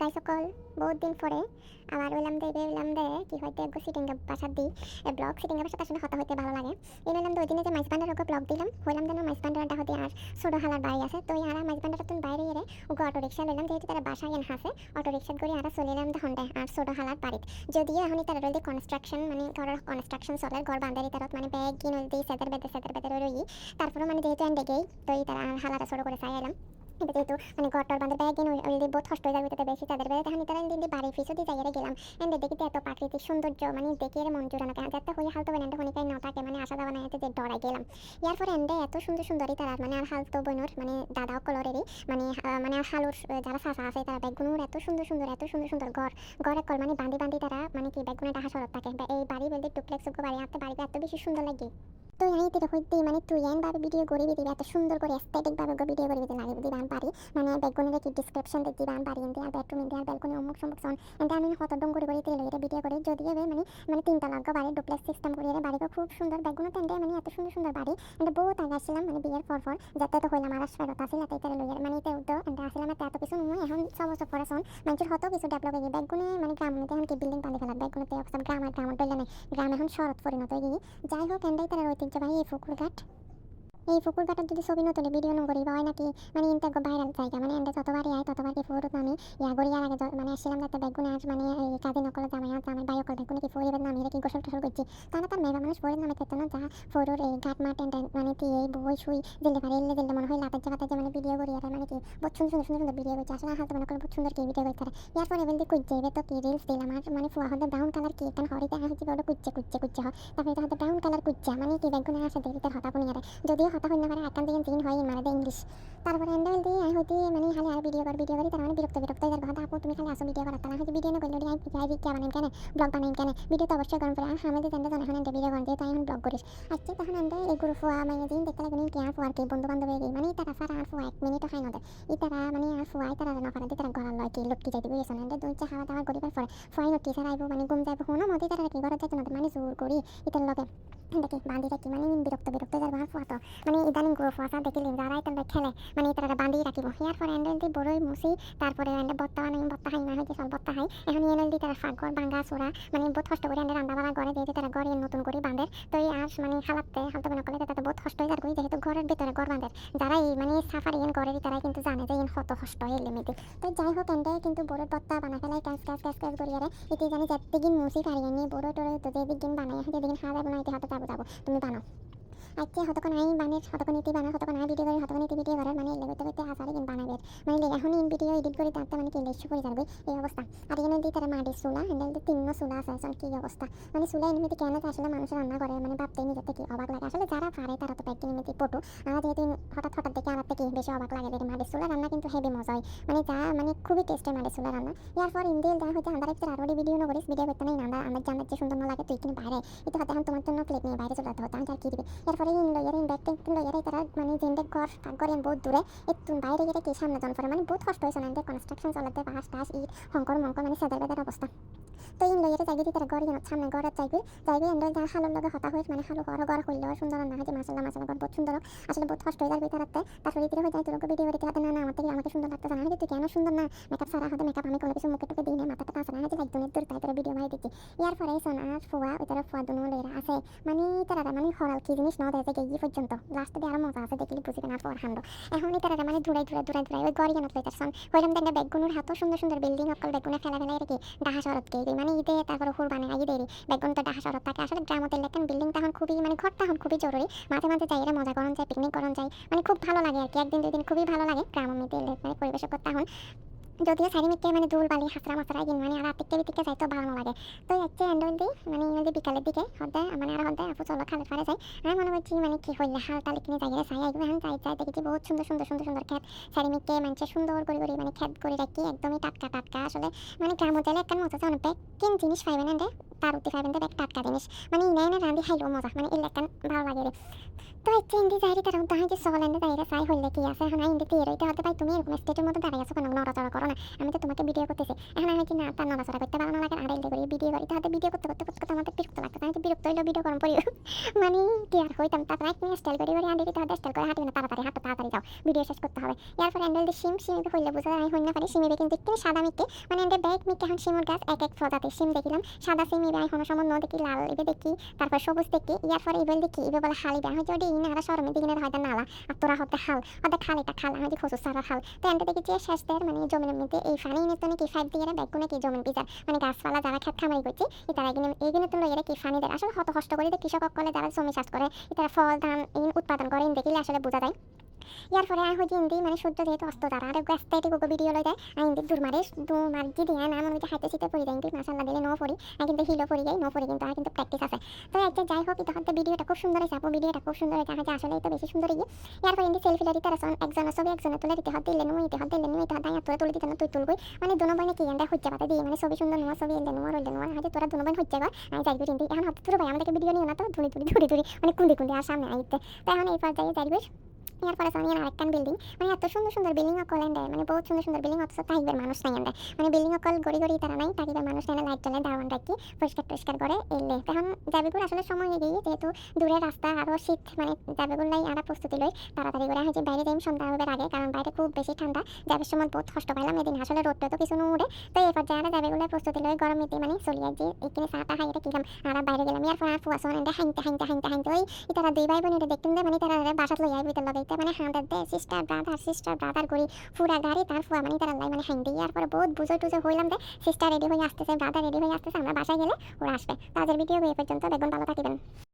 গাই সকল বহুত দিন পরে আমার ওইলাম দে বেলাম দে, কি হয়তো একগো সিটিং বাসার দি এ ব্লগ সিটিং বাসার আসলে হতা হইতে ভালো লাগে। এই নইলাম তো ওই দিনে যে মাইস বান্ডার ওকে ব্লগ দিলাম হইলাম দেন মাইস বান্ডারটা হতে আর ছোট হালার বাড়ি আছে, তো আর মাইস বান্ডারটা তুমি বাইরে এরে ওকে অটো রিক্সা লইলাম যেহেতু তারা বাসায় এন হাসে অটো রিক্সা করে আর চলিলাম তখন আর ছোট হালার বাড়িত যদিও এখন তারা রইলে কনস্ট্রাকশন মানে ঘরের কনস্ট্রাকশন চলে ঘর বান্ধারি তারত মানে ব্যাগ কিন দি সেদের বেদে সেদের বেদে রই তারপরে মানে যেহেতু এন্ডে গেই তো তারা হালাটা ছোট করে চাই এলাম এটা যেহেতু মানে গটর বান্ধে ব্যাগ কিনে ওই বহুত কষ্ট হয়ে যাবে বেশি, তাদের বেড়ে তখন তারা দিদি বাড়ি ফিসও দিয়ে জায়গায় গেলাম। এন্ড দেখিতে এত প্রাকৃতিক সৌন্দর্য মানে দেখে এর মন জোড়ানো কেন যাতে হয়ে হালতো বেন হনিকাই নটাকে মানে আসা যাওয়া না এতে যে ডরাই গেলাম। ইয়ার পরে এন্ডে এত সুন্দর সুন্দরী তারা মানে আর হালতো বোনর মানে দাদা কলরেরই মানে মানে আর হালুর যারা চাষা আছে তারা ব্যাগগুলোর এত সুন্দর সুন্দর, এত সুন্দর সুন্দর ঘর ঘর কল মানে বান্ধি বান্ধি তারা মানে কি ব্যাগগুলো ডাহা সরত থাকে। এই বাড়ি বলতে টুপ্লেক্স বাড়ি আতে বাড়িতে এত বেশি সুন্দর লাগে। তো আমি তেরে হইতে মানে তুই এন ভাবে ভিডিও করে দিবি, এত সুন্দর করে এস্থেটিক ভাবে ভিডিও করে দিতে লাগে দিবান পারি। মানে বেগুনের কি ডিসক্রিপশন দিতে দিবান পারি এন্ড আর বেডরুম এন্ড আর ব্যালকনি অমুক সমুক সন এন্ড আমি কত ডং করে করে তেলে এটা ভিডিও করে, যদি হবে মানে মানে তিনটা লাগা বাড়ি ডুপ্লেক্স সিস্টেম করে, এর বাড়িটা খুব সুন্দর বেগুনো তেন্ডে মানে এত সুন্দর সুন্দর বাড়ি এন্ড বহুত আগে আসছিলাম মানে বিয়ের পর পর, যাতে তো হইলাম আর ফেরত আসিল, তাই লইয়ার মানে এতে উদ্যোগ এন্ড আসছিলাম এত কিছু নয়, এখন ছ বছর পরে সন মানুষের হতো কিছু ডেভেলপ হয়ে গিয়ে বেগুনে মানে গ্রাম এখন কি বিল্ডিং পালি ফেলা বেগুনতে অবস্থা গ্রাম আর গ্রাম ডলে গ্রাম এখন শরৎ পরিণত হয়ে গিয়ে যাই হোক এন্ডাই তার ঐতিহ্যবাহী এই ফুকুর ঘাট এই ফুকুর ঘাটের যদি ছবি নতুন ভিডিও ন করি, বা হয় নাকি মানে ইনতে ভাইরাল জায়গা মানে এন্ডে যতবারই আয় ততবার কি ফুরুত আমি, ইয়া আর আগে মানে আসছিলাম যাতে বেগুনে আজ মানে এই কাজী নকল জামাই আর জামাই বায়ো কল বেগুনে কি ফুরিবেন নামি কি গোসল টোসল করছি? তাহলে তার মেয়েরা মানুষ পরে নামে খেতে না, যা ফুরুর এই ঘাট মাঠ মানে কি এই বই শুই দিল্লি পারে এলে দিল্লি, মনে হয় লাতের জায়গাতে যে মানে ভিডিও করি আর মানে কি, বহুত সুন্দর সুন্দর সুন্দর ভিডিও করছে আসলে হালতে মনে করে বহুত সুন্দর কি ভিডিও করতে ইয়ার পরে এবার দিয়ে কুইজে তো কি রিলস দিলাম, আর মানে ফুয়া হতে ব্রাউন কালার কি এখানে হরিতে হচ্ছে ওটা কুইজে কুইজে কুইজে হয় তারপরে হতে ব্রাউন কালার কুইজা মানে কি বেগুনে আসে দেরিতে হতা কোনি আরে যদিও হতা হইনা পারে একান দিকে জিন হয় মানে দে ইংলিশ। তারপরে এন্ডে দিয়ে আই হইতে মানে খালি আর ভিডিও কর ভিডিও করি, তার মানে বিরক্ত বিরক্ত হয়ে যাবে আপু, তুমি খালি আসো ভিডিও করাতে না হয়তো ভিডিও না করলে আই আই ভিডিও বানাই কেন ব্লগ বানাই কেন ভিডিও তো অবশ্যই গরম করে আর আমাদের চ্যানেলে জানা এখন ভিডিও করেন যেহেতু এখন ব্লগ করিস। আচ্ছা তখন এন্ডে এই গ্রুপ ফুয়া মানে দিন দেখতে লাগে কি আর ফুয়ার কি বন্ধু বান্ধব হয়ে মানে তারা সারা আর ফুয়া এক মিনিটও খাই না দেয় ই তারা মানে আর ফুয়া তারা না করে তারা গলার লয়, কি লটকি যাইতে বুঝেছেন এন্ডে দুই চা খাওয়া দাওয়া করিবার পরে ফুয়াই লটকি ছাড়া মানে ঘুম যাইবো কোনো মতে তারা কি ঘরে যাইতে না মানে জোর করি ইতার লগে বান্ধি রাখি মানে বিরক্ত বিরক্ত যার ভার ফুয়া তো মানে ইদানিং গ্রুপ ফুয়া সা দেখিলি যারা ইতার লয় খেলে মানে তারা বান্ধি রাখিব ইয়ার পরে এন্ডেল দি বড়ই মুসি তারপরে এন্ডে বত্তা বানাই, বত্তা হাই না সব বত্তা হাই এখন এনএল দি তারা ফাগর বাঙ্গা সোরা মানে বহুত কষ্ট করে এন্ডে রান্না বাড়া করে দিয়ে তারা ঘরে নতুন করে বাঁধে তো এই আর মানে খালাতে হালতে মনে করলে তাতে বহুত কষ্ট হয়ে যার যেহেতু ঘরের ভিতরে ঘর বাঁধে যারা এই মানে সাফারি এন ঘরেরই তারা কিন্তু জানে যে ইন কত কষ্ট হয় লিমিটে তো। যাই হোক এন্ডে কিন্তু বড় বত্তা বানা ফেলাই ক্যাস ক্যাস ক্যাস ক্যাস করি আরে এটি জানি যেদিন মুসি পারি নিয়ে বড় টড়ে তো যেদিন বানাই যেদিন না এটি হাতে যাব যাব তুমি বানাও আজকে হতক্ষণ আই বানের হতক্ষণ নীতি বানা হতক্ষণ আই ভিডিও করে হতক্ষণ নীতি ভিডিও করার মানে এলে করতে করতে হাজারে দিন বানাবে মানে এখন ইন ভিডিও এডিট করে তাতে মানে কি লেশ করে যাবে এই অবস্থা আর এখানে দিয়ে তারা মাটির চুলা হ্যান্ডেল দিয়ে তিন্ন চুলা আছে আসলে কি অবস্থা মানে চুলা এমনিতে কেন আসলে মানুষ রান্না করে মানে ভাবতে নিজের থেকে অবাক লাগে। আসলে যারা পারে তারা তো প্যাক এমনিতে পটু আর যেহেতু হঠাৎ হঠাৎ দেখে আমার থেকে বেশি অবাক লাগে দেখে মাটির চুলা রান্না কিন্তু হেভি মজা হয়। মানে যা মানে খুবই টেস্টের মাটির চুলা রান্না ইয়ার পর ইন্ডিয়াল যা হচ্ছে আমরা একটু আরও ভিডিও না করিস ভিডিও করতে নাই আমরা আমার জানার যে সুন্দর লাগে, তুই কিন্তু বাইরে এটা হতে এখন তোমার জন্য প্লেট নিয়ে বাইরে চলে যেতে হতো আমি আর কি দিবি। এরপরে in layer in bag take layer তারা মানে জেন্ডে ঘর কাকগর বহুত দূরে। একটু বাইরে গেলে কে সামনে জন পরে মানে বহুত কষ্ট হয়েছে না? কনস্ট্রাকশন চলাতে বাস টাস ইট, হংকর মঙ্কর মানে সেদার বেদার অবস্থা। তো ইন লইয়ারে যাইবে দি তারা ঘর ইন সামনে ঘরের যাইবে যাইবে এন্ডল যা হালোর লগে হতা হইস মানে হালো ঘর ঘর হইল সুন্দর না হয় মাসাল্লাহ মাসাল্লাহ ঘর বহুত সুন্দর আসলে বহুত কষ্ট হয়ে যাবে তারাতে তারপরে ইতিরে হয়ে যায় তোর ভিডিও করে হাতে না না আমার আমাকে সুন্দর লাগতেছে না হয় তুই কেন সুন্দর না মেকআপ সারা হাতে মেকআপ আমি কোনো কিছু মুখে টুকে দিই না মাথাটা তাছে না হয় লাইক দুনির দূর তাই তোর ভিডিও বানাই দিচ্ছি ইয়ার পরে সোন আর ফুয়া ওই তারা ফুয়া দুনো লইরা আছে মানে তারা মানে হরাল কি জিনিস ন দেয় যে গিয়ে পর্যন্ত লাস্ট আরও মজা আছে দেখলি বুঝিবে না ফর হান্ড এখন তারা মানে দূরাই দূরাই দূরাই দূরাই ওই গড়ি জানত লইতার সন হইলাম দেন বেগুনের হাতও সুন্দর সুন্দর বিল্ডিং অকল বেগুনে ফেলা ফেলা রেখে ডাহা শরৎ কে মানে ঈদে তারপরে হুর বানে আগে দেরি বেগুন তো দেখা শরৎ থাকে আসলে গ্রামতের লেখেন বিল্ডিং তখন খুবই মানে ঘর তখন খুবই জরুরি। মাঝে মাঝে যাই, এরা মজা করন, যায় পিকনিক করন, যায়। মানে খুব ভালো লাগে আর কি। একদিন দুই দিন খুবই ভালো লাগে গ্রাম মিতে মানে পরিবেশ করতে এখন। যদিও চারিমিকে মানে দুল বালি হাসরা মাসরা কিন মানে আর আতিকে বিতিকে যাইতো ভালো লাগে তো হচ্ছে দি মানে ইংরেজি বিকালের দিকে। হতে মানে আর হতে আপু চলো খালে ফারে যাই আমি মনে করছি মানে কি হইলে হাল তালে কিনে যাই চাই আইবো এখন যাই যাই দেখেছি বহুত সুন্দর সুন্দর সুন্দর সুন্দর খেত। চারিমিকে মানে সুন্দর করে করে মানে খেত করে রাখি একদমই টাটকা টাটকা। আসলে মানে গ্রাম হোটেলে একটা মজা অনেক কিন জিনিস পাইবেন এন্ডে তার উঠতে পারবেন তো টাটকা জিনিস। মানে ইনা এনে রাঁধি খাইলেও মজা। মানে এর লেখান ভালো লাগে রে তো হচ্ছে ইন্দি যাইরি তারা উদ্দাহ যে সল এনে যাইরে চাই হইলে কি আছে। এখন ইন্দি তীর হইতে হতে পাই তুমি এরকম স্টেজের মধ্যে দাঁড়িয়ে আছো, কোনো নড়াচড়া করো না আমি তো তোমাকে ভিডিও করতেছি, এখন আমি কি না তার নড়াচড়া করতে ভালো না লাগে আর এলদে করি ভিডিও করি তাহলে ভিডিও করতে করতে করতে আমাদের বিরক্ত লাগতো আমি বিরক্ত হইলেও ভিডিও করম পড়ি মানে কি আর হইতাম তারপর এক মিনিট স্টাইল করি করি আন্দি তাহলে স্টাইল করে হাঁটি না তাড়াতাড়ি হাঁটো, তাড়াতাড়ি যাও। ভিডিও শেষ করতে হবে। এরপর অ্যান্ডেল দিয়ে সিম সিমিকে হইলে বুঝা যায় হইনা পারি সিমিবে কিন্তু একটু সাদা মিকে মানে এন্ডে ব্যাগ মিকে এখন সিমুর গাছ, এক এক প্রজাতির সিম দেখিলাম সাদা সিম ইবে এখন সমন্য দেখি, লাল ইবে দেখি, তারপর সবুজ দেখি, ইয়ার পরে ইবেল দেখি, ইবে বলে হাল ইবে হয়তো ওটি ইনারা সরমে দিকে হয়তো নালা, আর তোরা হতে হাল ওদের খাল, এটা খাল, আমি খসু সারা হাল। তো এন্ডে দেখি যে শেষ দের মানে জমিনের মধ্যে এই ফানি ইনে তো নাকি ফাইভ দিয়ে ব্যাগ নাকি জমিন বিচার মানে গাছপালা যারা খেত খামারি করছে তারা এগিনে এগিনে তো লইয়েরা কি ফানি দেয়। আসলে হত কষ্ট করে কৃষক সকলে যারা জমি চাষ করে তারা ফল, ধান উৎপাদন করে দেখিলে আসলে বোঝা যায়। ইয়ার পরে আই হইছে ইন্দি মানে সূর্য যেহেতু অস্ত তারা আর গাছটা এটি গোগো ভিডিও লই যায়। আই ইন্দি দূর মারে দি দিয়ে, না আমি হাইতে শীতে পড়ি যাই কিন্তু মাসাল্লাহ দিলে নো পড়ি আই কিন্তু হিলো পড়ি যাই নো পড়ি কিন্তু আর কিন্তু প্র্যাকটিস আছে। তো একটা যাই হোক এটা হতে ভিডিওটা খুব সুন্দর হয়েছে আপু ভিডিওটা খুব সুন্দর হয়েছে হয়তো আসলে তো বেশি সুন্দর হয়ে ইয়ার পরে ইন্দি সেলফি লাইতে রাসন একজনের ছবি একজনের তুলে। দিতে হতে লেনু ইতে হতে লেনু ইতে হতে তুলে তুলে দিতে না, তুই তুলবই মানে দুনো বইনে কি এন্ডা হচ্ছে পাতা দিয়ে মানে ছবি সুন্দর নোয়া ছবি এন্ডা নোয়া রইলে নোয়া হয়তো তোরা দুনো বইন হচ্ছে আমি যাইবি ইন্দি। এখন হতে তুলো ভাই আমাদেরকে ভিডিও নিও না তো। ধুনি ধুনি ধুরি ধুরি মানে কুন্দি কুন্দি। আর সামনে আইতে তো এখন এই পর্যায়ে যাইবি এরপরে আমি আরেকখান বিল্ডিং মানে এত সুন্দর সুন্দর বিল্ডিং অকল এন্ডে মানে বহুত সুন্দর সুন্দর বিল্ডিং অথচ তাইবের মানুষ নাই এন্ডে মানে বিল্ডিং অকল গড়ি গড়ি তারা নাই তাইবের মানুষ নাই, লাইট জ্বলে দাওয়ান রাখি, পরিষ্কার টরিষ্কার করে এলে। তখন যাবিগুলো আসলে সময় এগিয়ে যেহেতু দূরের রাস্তা আরও শীত মানে যাবিগুলো লাই আরা প্রস্তুতি লই, তাড়াতাড়ি করে হয়েছে বাইরে যাই সন্ধ্যা হবে আগে, কারণ বাইরে খুব বেশি ঠান্ডা। যাবের সময় বহুত কষ্ট পাইলাম এদিন, আসলে রোডটা তো কিছু উড়ে তো এরপর যারা যাবিগুলো প্রস্তুতি লই, গরম এতে মানে চলিয়ে যে এখানে চাটা এটা কিলাম আর বাইরে গেলাম এরপর আর ফুয়াশন এন্ডে হাইতে হাইতে হাইতে হাইতে ওই তারা দুই ভাই বোন এটা দেখতেন যে মানে তারা বাসাত লই আইবিতে লগাইতে মানে হাঁদার দেয় সিস্টার ব্রাদার সিস্টার ব্রাদার করি পুরা গাড়ি, তার ফুয়া মানে তারা লাই মানে হ্যাং দিয়ে পরে বহুত বুঝো টুজো হইলাম যে সিস্টার রেডি হয়ে আসতেছে ব্রাদার রেডি হয়ে আসতেছে, আমরা বাসায় গেলে ওরা আসবে। তাদের ভিডিও এই পর্যন্ত, বেগুন ভালো থাকিবেন